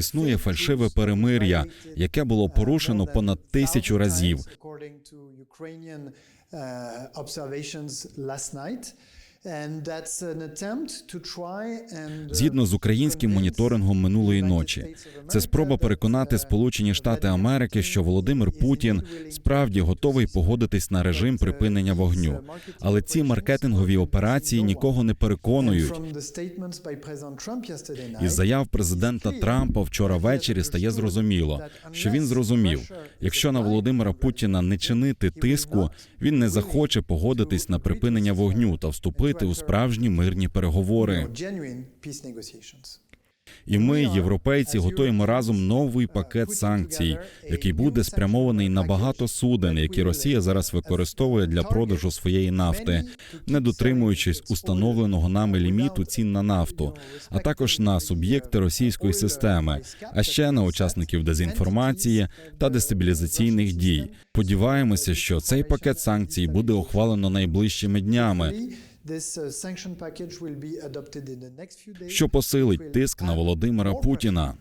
існує фальшиве перемир'я, яке було порушено понад тисячу разів. Uh, uh, Згідно з українським моніторингом минулої ночі, це спроба переконати Сполучені Штати Америки, що Володимир Путін справді готовий погодитись на режим припинення вогню. Але ці маркетингові операції нікого не переконують. Із заяв президента Трампа вчора ввечері стає зрозуміло, що він зрозумів, якщо на Володимира Путіна не чинити тиску, він не захоче погодитись на припинення вогню та вступити у справжні мирні переговори. І ми, європейці, готуємо разом новий пакет санкцій, який буде спрямований на багато суден, які Росія зараз використовує для продажу своєї нафти, не дотримуючись установленого нами ліміту цін на нафту, а також на суб'єкти російської системи, а ще на учасників дезінформації та дестабілізаційних дій. Сподіваємося, що цей пакет санкцій буде ухвалено найближчими днями, Uh, що посилить тиск на Володимира Путіна.